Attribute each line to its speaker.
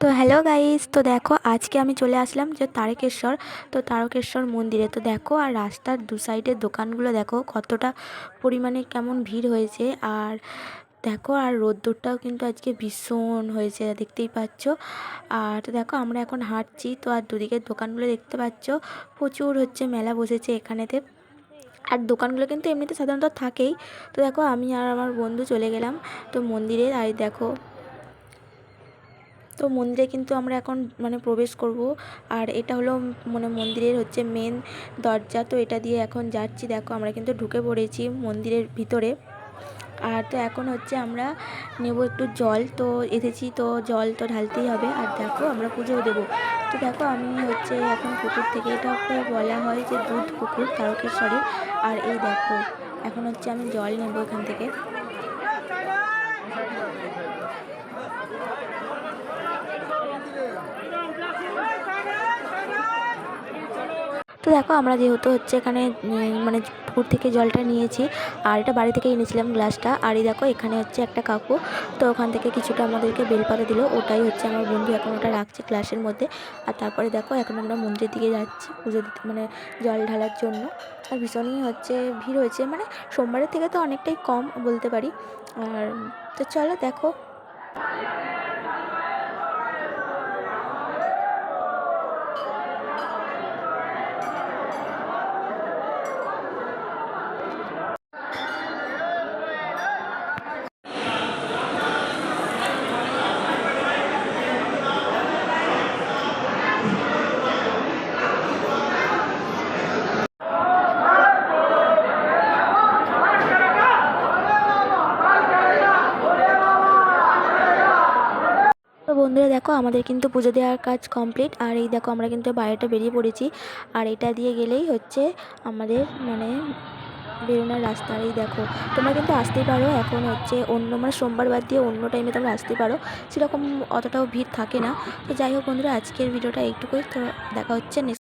Speaker 1: তো hello guys, তো দেখো আজকে আমি চলে আসলাম যে তারকেশ্বর, তো তারকেশ্বর মন্দিরে। তো দেখো আর রাস্তার দু সাইডের দোকানগুলো দেখো কতটা পরিমাণে কেমন ভিড় হয়েছে। আর দেখো আর রোদ্দুরটাও কিন্তু আজকে ভীষণ হয়েছে, দেখতেই পাচ্ছ। আর তো দেখো আমরা এখন হাঁটছি, তো আর দুদিকের দোকানগুলো দেখতে পাচ্ছ, প্রচুর হচ্ছে মেলা বসেছে এখানেতে। আর দোকানগুলো কিন্তু এমনিতে সাধারণত থাকেই। তো দেখো আমি আর আমার বন্ধু চলে গেলাম, তো মন্দিরে, আর দেখো তো মন্দিরে কিন্তু আমরা এখন মানে প্রবেশ করব। আর এটা হলো মানে মন্দিরের হচ্ছে মেন দরজা। তো এটা দিয়ে এখন যাচ্ছি। দেখো আমরা কিন্তু ঢুকে পড়েছি মন্দিরের ভিতরে। আর তো এখন হচ্ছে আমরা নেব একটু জল। তো এসেছি তো জল তো ঢালতেই হবে। আর দেখো আমরা পুজোও দেবো। তো দেখো আমি হচ্ছে এখন পুকুর থেকে এটাকে বলা হয় যে দুধ পুকুর তারকেশ্বরে আর এই দেখো, এখন হচ্ছে আমি জল নেব এখান থেকে। তো দেখো আমরা যেহেতু হচ্ছে এখানে মানে পুকুর থেকে জলটা নিয়েছি, আর এটা বাড়ি থেকে এনেছিলাম গ্লাসটা। আর এই দেখো এখানে হচ্ছে একটা কাকু, তো ওখান থেকে কিছুটা আমাদেরকে বেলপাতা দিল। ওটাই হচ্ছে আমার বন্ধু এখন ওটা রাখছে গ্লাসের মধ্যে। আর তারপরে দেখো এখন আমরা মন্দিরের দিকে যাচ্ছি পুজো দিতে মানে জল ঢালার জন্য। আর ভীষণই হচ্ছে ভিড় হয়েছে মানে সোমবারের থেকে তো অনেকটাই কম বলতে পারি। আর তো চলো দেখো। বন্ধুরা দেখো, আমাদের কিন্তু পুজো দেওয়ার কাজ কমপ্লিট আর এই দেখো, আমরা কিন্তু বাইরেটা বেরিয়ে পড়েছি। আর এটা দিয়ে গেলেই হচ্ছে আমাদের মানে বেরোনোর রাস্তা। এই দেখো, তোমরা কিন্তু আসতেই পারো। এখন হচ্ছে অন্য মানে সোমবার বাদ দিয়ে অন্য টাইমে তোমরা আসতে পারো। সেরকম অতটাও ভিড় থাকে না। তো যাই হোক বন্ধুরা, আজকের ভিডিওটা এইটুকুই। তো দেখা হচ্ছে